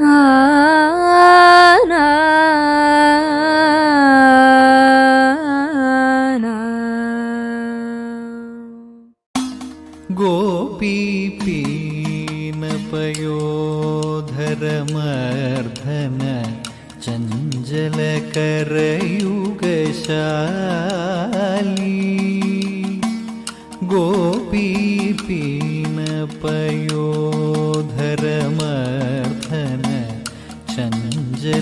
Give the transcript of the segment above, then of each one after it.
啊。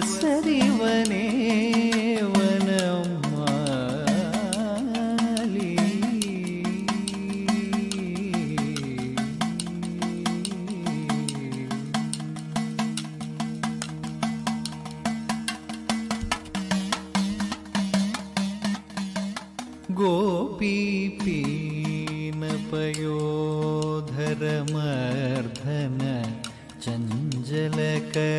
was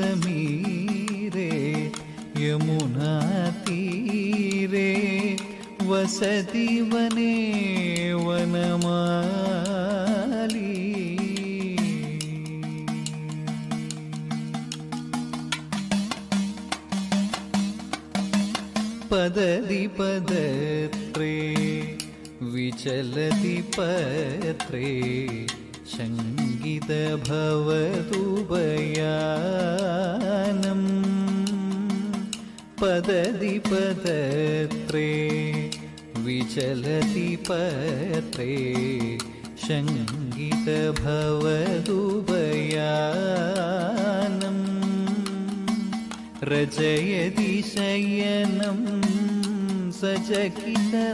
ധീരസമീരേ യമുനാതീരേ വസതി വനേ വനമാലീ പദതി പദത്രേ വിചലതി പത്രേ ശങ്കിത ഭവതുപയാനം പദതി പദത്രേ വിചലതി പത്രേ ശങ്കിത ഭവതുപയാനം रजयति शयनं सचकितनयनं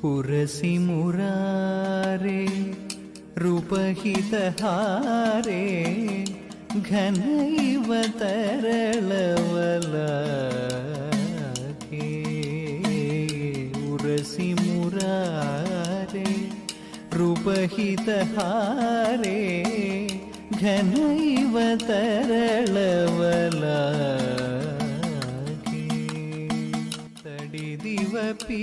පුරසිමුරාරේ රුපහිතහාරේ ಘನೈವತರಳವಲಕೇ ಉರಸಿಮುರಾರೇ ರುಪಹಿತಹಾರೇ ಘನೈವತರಳವಲಕೇ ತಡಿದಿವ ಪೀ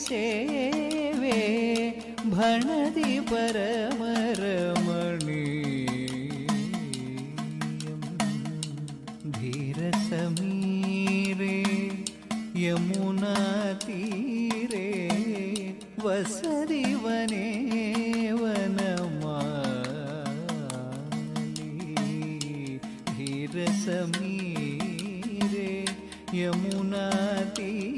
ഹൃദഹരിസേവേ ഭണതി പരമരമണീയം ധീരസമീരേ യമുനാതീരേ വസതി വനേ വനമാലി ധീരസമീരേ യമുനാതീരേ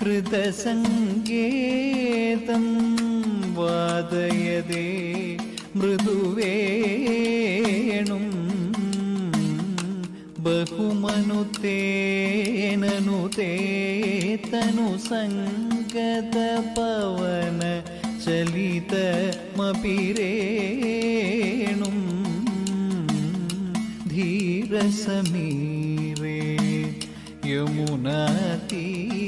कृतसङ्गेतं वादयदे मृदुवेणुं बहुमनुतेननुते तनुसङ्गतपवन चलितमपि रेणुं धीरसमीरे यमुनातीरे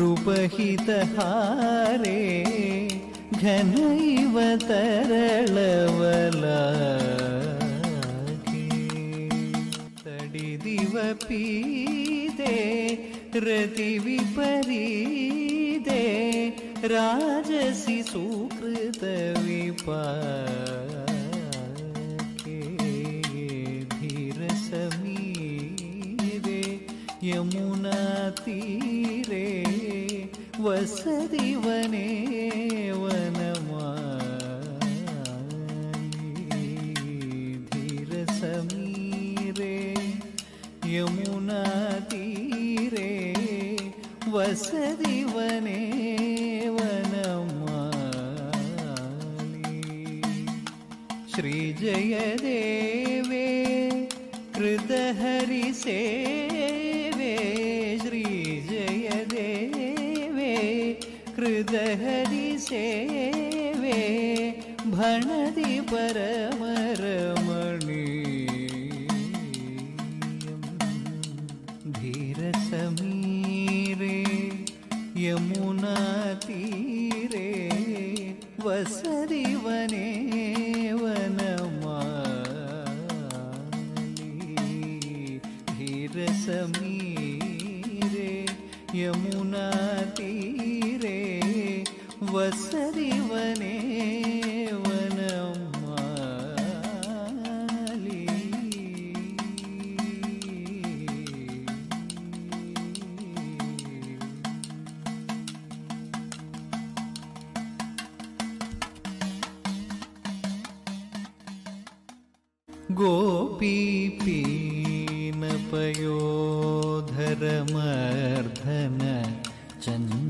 रूपहितहारे घनैव तरलवलाके तडिदिवपीदे रतिविपरीदे राजसि सुकृतविपाके धीरसमीरे यमुनातीरे വസതിവനേ വനമാധീരസമീരേ യമുനാതീരേ വസതിവനേ ശ്രീജയദേവേ कृतहरिसे दहरि सेवे भणति परम was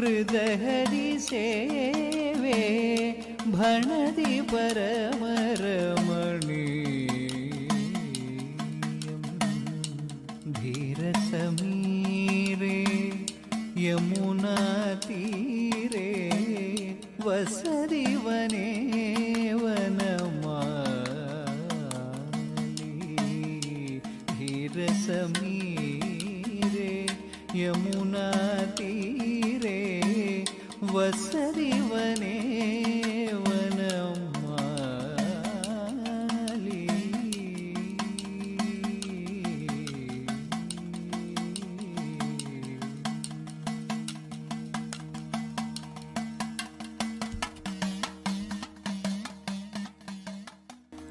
ഹൃദഹരി സേവേ ഭണതി പരമരമണി. ധീരസമീരേ യമുനാതീരേ വസതി വനേ വനമാലി. ധീരസമീരേ യമുനാതീരേ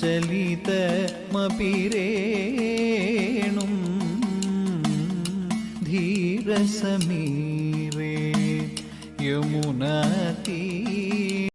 चलितमपि रेणुं धीरसमीरे यमुनाती